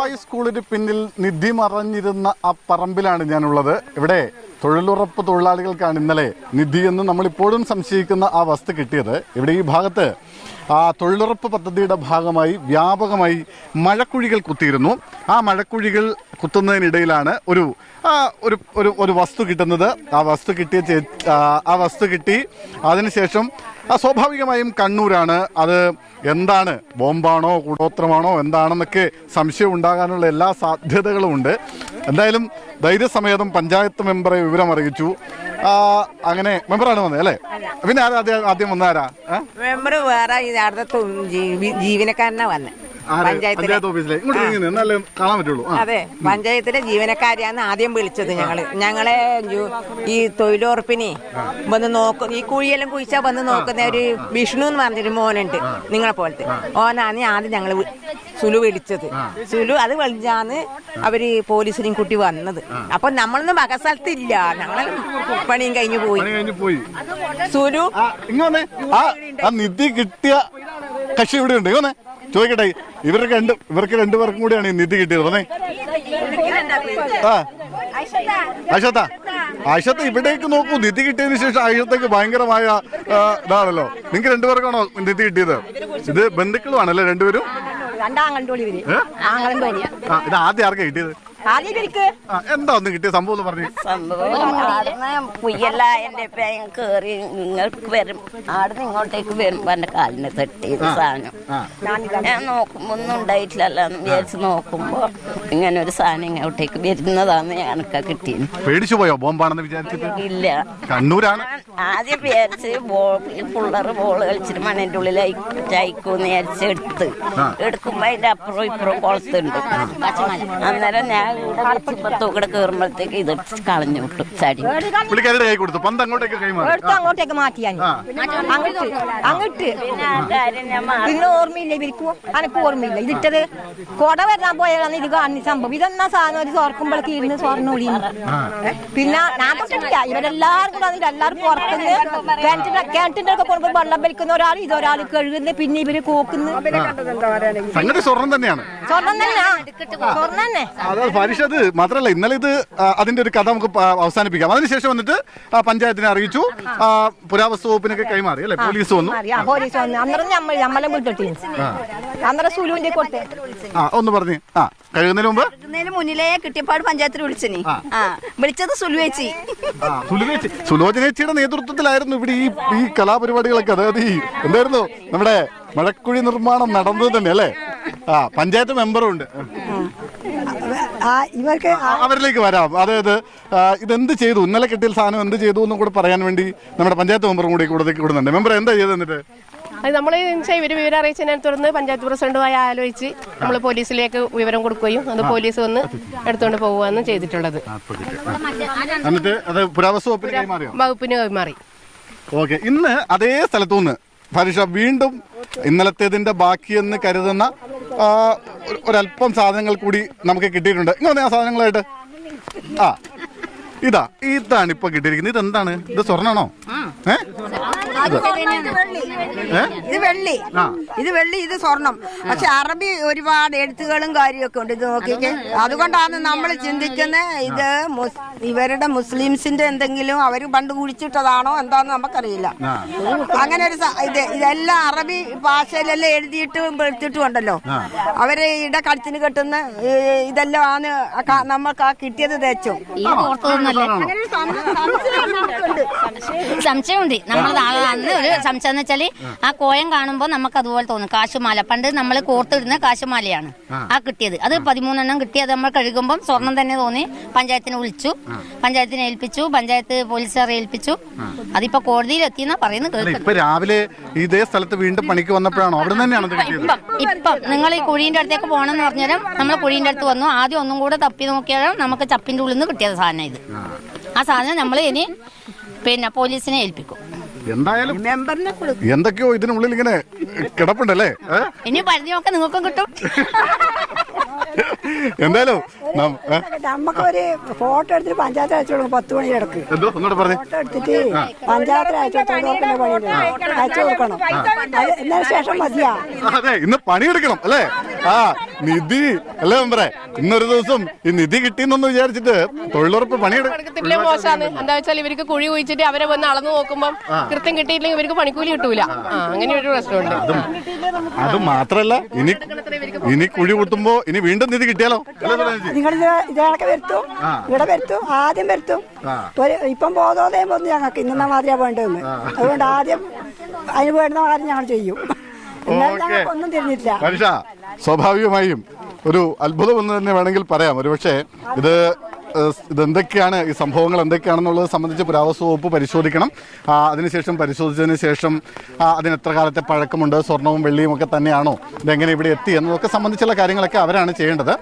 പാപ്പായി സ്കൂളിന് പിന്നിൽ നിധി മറഞ്ഞിരുന്ന ആ പറമ്പിലാണ് ഞാനുള്ളത്. ഇവിടെ തൊഴിലുറപ്പ് തൊഴിലാളികൾക്കാണ് ഇന്നലെ നിധി എന്ന് നമ്മളിപ്പോഴും സംശയിക്കുന്ന ആ വസ്തു കിട്ടിയത്. ഇവിടെ ഈ ഭാഗത്ത് ആ തൊഴിലുറപ്പ് പദ്ധതിയുടെ ഭാഗമായി വ്യാപകമായി മഴക്കുഴികൾ കുത്തിയിരുന്നു. ആ മഴക്കുഴികൾ കുത്തുന്നതിനിടയിലാണ് ഒരു ഒരു ഒരു ഒരു വസ്തു കിട്ടുന്നത്. ആ വസ്തു കിട്ടിയ ആ, വസ്തു കിട്ടി. അതിനുശേഷം സ്വാഭാവികമായും കണ്ണൂരാണ് അത് എന്താണ് ബോംബാണോ കൂടോത്രമാണോ എന്താണെന്നൊക്കെ സംശയം ഉണ്ടാകാനുള്ള എല്ലാ സാധ്യതകളും ഉണ്ട്. എന്തായാലും ധൈര്യസമേതം പഞ്ചായത്ത് മെമ്പറെ വിവരം അറിയിച്ചു അങ്ങനെ മെമ്പറാണ് വന്നത് അല്ലേ? പിന്നെ ആരാ ആദ്യം ആദ്യം വന്നാരാ മെമ്പർ വേറെ ജീവനക്കാരനാ വന്നെ. പഞ്ചായത്തിലെ പഞ്ചായത്ത് ഓഫീസിലെ. ഇങ്ങോട്ട് നീങ്ങുന്നു എന്നാലേ കാണാൻ പറ്റുള്ളൂ. അതെ പഞ്ചായത്തിലെ ജീവനക്കാരിയാണ് ആദ്യം വിളിച്ചത് ഞങ്ങൾ. ഞങ്ങളെ ഈ തൊഴിലുറപ്പിനെ വന്ന് നോക്കും ഈ കുഴിയെല്ലാം കുഴിച്ചാ വന്ന് നോക്കുന്ന ഒരു വിഷ്ണു എന്ന് പറഞ്ഞൊരു മോനുണ്ട് നിങ്ങളെ പോലത്തെ. ഓനാണ് ആദ്യം ഞങ്ങൾ സുലു വിളിച്ചത്. സുലു അത് വിളിച്ചാന്ന് അവർ പോലീസിനെയും കൂട്ടി വന്നത്. അപ്പൊ നമ്മളൊന്നും മക സ്ഥലത്തില്ല ഞങ്ങൾ പണിയും കഴിഞ്ഞു പോയി. പോയി. സുലു. ആ, നിധി കിട്ടിയ കക്ഷി ഇവിടെ ഉണ്ട്. ഇങ്ങനെ ചോദിക്കട്ടെ ഇവർക്ക് രണ്ട് ഇവർക്ക് രണ്ടുപേർക്കും കൂടിയാണ് ഈ നിധി കിട്ടിയത്. പറഞ്ഞേ ആ. ആയിഷത്ത ഇവിടേക്ക് നോക്കൂ. നിധി കിട്ടിയതിന് ശേഷം ആശത്തേക്ക് ഭയങ്കരമായ ഇതാണല്ലോ. നിങ്ങൾക്ക് രണ്ടുപേർക്കാണോ നിധി കിട്ടിയത്? ഇത് ബന്ധുക്കളുമാണല്ലേ രണ്ടുപേരും? രണ്ടാങ്ങളുടെ ഇവർ. ഏ? ആങ്ങളും ഇത് ആദ്യം ആർക്കാ കിട്ടിയത്? എന്താ ഒന്ന് കിട്ടിയ സംഭവം എന്ന് പറഞ്ഞു. സംഭവം പുയ്യല്ല എന്റെ പേയും കേറി നിങ്ങൾക്ക് വരും. ആടുന്ന് ഇങ്ങോട്ടേക്ക് വരുമ്പോ എന്റെ കാലിന് തട്ടിയത് സാധനം. ഞാൻ നോക്കുമ്പോ ഒന്നും ഉണ്ടായിട്ടില്ലല്ലോ എന്ന് വിചാരിച്ച് നോക്കുമ്പോ ഇങ്ങനെ ഒരു സാധനം ഇങ്ങോട്ടേക്ക് വരുന്നതാന്ന് ഞാനൊക്കെ കിട്ടിയത് പേടിച്ചു പോയോ? ബോംബാണെന്ന് വിചാരിച്ചിട്ട്? ഇല്ല. കണ്ണൂരാണ്? ആദ്യം വിചാരിച്ച് ബോൾ പിള്ളേർ ബോൾ കളിച്ചിട്ട് മണ്ണിന്റെ ഉള്ളിൽ അയക്കൂന്ന് വിചാരിച്ച് എടുത്ത്. എടുക്കുമ്പോ അതിന്റെ അപ്പുറം ഇപ്പുറം കുളത്തുണ്ട്. അന്നേരം ഞാൻ വെച്ചിപ്പത്തോ ഇവിടെ കയറുമ്പോഴത്തേക്ക് ഇത് കളഞ്ഞു വിട്ടു ചടി. പുള്ളിക്കാരുടെ കൈ കൊടുത്തു. പന്ത് അങ്ങോട്ടേക്ക് കൈമാറി എടുത്ത് അങ്ങോട്ടേക്ക് മാറ്റി ഞാൻ. അങ്ങോട്ട് അങ്ങോട്ട്. പിന്നെ ഞാൻ മാറി. പിന്നെ ഓർമ്മയില്ല ഇവർക്കും? അനക്ക് ഓർമ്മയില്ല. ഇതിട്ടത് കൊട വരാൻ പോയതാണ് ഇത് കാണുന്ന സംഭവം. ഇതെന്നാ സാധനം? ഒരു തുറക്കുമ്പോഴേക്ക് ഇരുന്ന് സ്വർണ ഒളിയുന്നു പിന്നെ ഞാൻ തൊട്ടിട്ടില്ല. ഇവരെല്ലാവർക്കും കൂടെ വന്നിട്ട് എല്ലാവരും പുറത്തുനിന്ന് കിണറ്റിന്റെ കിണറ്റിന്റെ ഒക്കെ പോകുമ്പോൾ വെള്ളം വലിക്കുന്ന ഒരാൾ ഇതൊരാൾ കഴുകുന്നത് പിന്നെ ഇവർ കോക്കുന്നു. സ്വർണം സ്വർണം തന്നെയാണ്. സ്വർണം തന്നെ. സ്വർണം തന്നെ. അത് മാത്രല്ല മാത്രമല്ല ഇന്നലെ ഇത് അതിന്റെ ഒരു കഥ നമുക്ക് അവസാനിപ്പിക്കാം. അതിനുശേഷം വന്നിട്ട് ആ, പഞ്ചായത്തിനെ അറിയിച്ചു. ആ, പുരാവസ്തു വകുപ്പിനൊക്കെ കൈമാറി അല്ലെ? പോലീസ് വന്നു. പോലീസ് വന്നു. അന്നേരം നമ്മളെ വിട്ടിട്ട് അന്നേരം സുലുവിന്റെ കൊടുത്തേ. ആ ഒന്ന് പറഞ്ഞു. ആ കഴിയുന്നതിന് മുമ്പ്? മുന്നിലേ കിട്ടിയപ്പാട് പഞ്ചായത്തിൽ വിളിച്ചിനി. ആ. വിളിച്ചത് സുലുവേച്ചി സുലോചനേച്ചിയുടെ നേതൃത്വത്തിലായിരുന്നു ഇവിടെ ഈ ഈ കലാപരിപാടികളൊക്കെ. അതായത് ഈ എന്തായിരുന്നു? നമ്മുടെ മഴക്കുഴി നിർമ്മാണം നടന്നത് തന്നെ അല്ലേ? ആ പഞ്ചായത്ത് മെമ്പറും ഉണ്ട്. ഇവർക്ക് അവരിലേക്ക് വരാം. അതായത് ഇതെന്ത് ചെയ്തു? ഇന്നലെ കിട്ടിയ സാധനം എന്ത് ചെയ്തു എന്നും കൂടെ പറയാൻ വേണ്ടി നമ്മുടെ പഞ്ചായത്ത് മെമ്പറും കൂടി കൂടെ കൂടുന്നുണ്ട് മെമ്പർ എന്താ ചെയ്തത് എന്നിട്ട്? അത് നമ്മൾ ഇവർ വിവരം അറിയിച്ചതിനെ തുടർന്ന് പഞ്ചായത്ത് പ്രസിഡന്റുമായി ആലോചിച്ച് നമ്മൾ പോലീസിലേക്ക് വിവരം കൊടുക്കുകയും അത് പോലീസ് വന്ന് എടുത്തുകൊണ്ട് പോവുകയാണ് ചെയ്തിട്ടുള്ളത്. എന്നിട്ട് അത് പുരാവസ്തു വകുപ്പിന് കൈമാറി. ഓക്കെ. ഇന്ന് അതേ സ്ഥലത്തുനിന്ന് ഫരിഷ വീണ്ടും ഇന്നലത്തേതിന്റെ ബാക്കിയെന്ന് കരുതുന്ന ഒരല്പം സാധനങ്ങൾ കൂടി നമുക്ക് കിട്ടിയിട്ടുണ്ട്. ഇങ്ങനെ ആ സാധനങ്ങളായിട്ട്. ആ ഇതാ ഇതാണ് ഇപ്പൊ കിട്ടിയിരിക്കുന്നത്. ഇതെന്താണ്? ഇത് സ്വർണമാണോ ഏ ഏ? ഇത് വെള്ളി. ആ. ഇത് വെള്ളി ഇത് സ്വർണം. പക്ഷെ അറബി ഒരുപാട് എഴുത്തുകളും കാര്യമൊക്കെ ഉണ്ട്. ഇത് നോക്കിക്കേ. അതുകൊണ്ടാണ് നമ്മൾ ചിന്തിക്കുന്നത് ഇത് ഇവരുടെ മുസ്ലിംസിന്റെ എന്തെങ്കിലും അവർ പണ്ട് കുഴിച്ചിട്ടതാണോ എന്താന്ന് നമുക്കറിയില്ല. അങ്ങനെ ഒരു ഇത് ഇതെല്ലാം അറബി ഭാഷയിലെല്ലാം എഴുതിയിട്ടും എടുത്തിട്ടും ഉണ്ടല്ലോ. അവർ ഇട കഴുത്തിന് കെട്ടുന്ന ഇതെല്ലാം ആണ് നമ്മൾക്ക് ആ കിട്ടിയത് തേച്ചു. ഇത് സംശയമുണ്ട്. നമ്മൾ അന്ന് ഒരു സംശയം എന്ന് വെച്ചാൽ ആ. കോയം കാണുമ്പോൾ നമുക്ക് അതുപോലെ തോന്നും. കാശുമാല. പണ്ട് നമ്മൾ കോർത്തിടുന്ന കാശുമാലയാണ് ആ. കിട്ടിയത്. അത് പതിമൂന്നെണ്ണം കിട്ടി അത് നമ്മൾ കഴുകുമ്പോൾ സ്വർണം തന്നെ തോന്നി. പഞ്ചായത്തിനെ വിളിച്ചു. പഞ്ചായത്തിനെ ഏൽപ്പിച്ചു. പഞ്ചായത്ത് പോലീസുകാരെ ഏൽപ്പിച്ചു. അതിപ്പോ കോടതിയിൽ എത്തിയെന്നാ പറയുന്നത് ഇപ്പൊ രാവിലെ ഇതേ സ്ഥലത്ത് വീണ്ടും പണിക്ക് വന്നപ്പോഴാണോ? അവിടെ തന്നെയാണ് ഇത് കിട്ടിയത്? ഇപ്പം ഇപ്പം നിങ്ങൾ ഈ കുഴീന്റെ അടുത്തേക്ക് പോകണമെന്ന് പറഞ്ഞാലും നമ്മൾ കുഴീന്റെ അടുത്ത് വന്നു. ആദ്യം ഒന്നും കൂടെ തപ്പി നോക്കിയാലും നമുക്ക് ചപ്പിന്റെ ഉള്ളിൽ നിന്ന് കിട്ടിയ സാധനം ഇത്. ആ. സാധനം നമ്മൾ ഇനി പിന്നെ പോലീസിനെ ഏൽപ്പിക്കും. എന്തായാലും മെമ്പറിനെ കൊടുക്കും. എന്തൊക്കെയോ ഇതിനുള്ളിൽ ഇങ്ങനെ കിടപ്പുണ്ടല്ലേ? ഇനി പരിധിയൊക്കെ നിങ്ങൾക്കും കിട്ടും. എന്തായാലും? നമുക്ക് ഒരു ഫോട്ടോ എടുത്തിട്ട് പഞ്ചായത്ത് അയച്ചു കൊടുക്കും പത്ത് മണി ഇടയ്ക്ക്. എന്തോ? ഒന്നോട് പറഞ്ഞേ. ഫോട്ടോ എടുത്തിട്ട് പഞ്ചായത്തിൽ അയച്ചു തൊഴിലുറപ്പിന്റെ പണി അയച്ചു കൊടുക്കണം. അത് എന്നതിന് ശേഷം മതിയാ. അതെ ഇന്ന് പണിയെടുക്കണം അല്ലേ? ആ നിധി. അല്ലേ മെമ്പറെ? ഇന്നൊരു ദിവസം ഈ നിധി കിട്ടിയെന്നൊന്ന് വിചാരിച്ചിട്ട് തൊഴിലുറപ്പ് പണിയെടുക്കും എടുക്കത്തില്ലേ മോശമാണ് എന്താ വെച്ചാൽ ഇവർക്ക് കുഴി കുഴിച്ചിട്ട് അവരെ വന്ന് അളന്നു നോക്കുമ്പോൾ കൃത്യം കിട്ടിയില്ലെങ്കിൽ ഇവർക്ക് പണിക്കൂലി കിട്ടൂല. അങ്ങനെ ഒരു പ്രശ്നമുണ്ട്. അത് മാത്രല്ല ഇനി ഇനി കുഴി കൂട്ടുമ്പോ ഇനി വീണ്ടും നിധി കിട്ടിയാലോ? നിങ്ങൾ ഇതൊക്കെ വരുത്തും. ഇവിടെ വരുത്തും. ആദ്യം വരുത്തും. ഇപ്പം ബോധോദയം വന്നു ഞങ്ങൾക്ക് ഇന്ന മാതിരിയാ വേണ്ടതെന്ന്. അതുകൊണ്ട് ആദ്യം അതിന് വേണ്ടുന്ന കാര്യം ഞങ്ങൾ ചെയ്യും. ഒന്നും തിരിഞ്ഞിട്ടില്ല. മനുഷ്യ സ്വാഭാവികമായും ഒരു അത്ഭുതം എന്ന് തന്നെ വേണമെങ്കിൽ പറയാം. ഒരുപക്ഷെ ഇത് ഇതെന്തൊക്കെയാണ് ഈ സംഭവങ്ങൾ എന്തൊക്കെയാണെന്നുള്ളത് സംബന്ധിച്ച് പുരാവസ്തു വകുപ്പ് പരിശോധിക്കണം. അതിനുശേഷം പരിശോധിച്ചതിന് ശേഷം അതിന് എത്ര കാലത്തെ പഴക്കമുണ്ട് സ്വർണവും വെള്ളിയും ഒക്കെ തന്നെയാണോ ഇതെങ്ങനെ ഇവിടെ എത്തി എന്നതൊക്കെ സംബന്ധിച്ചുള്ള കാര്യങ്ങളൊക്കെ അവരാണ് ചെയ്യേണ്ടത്.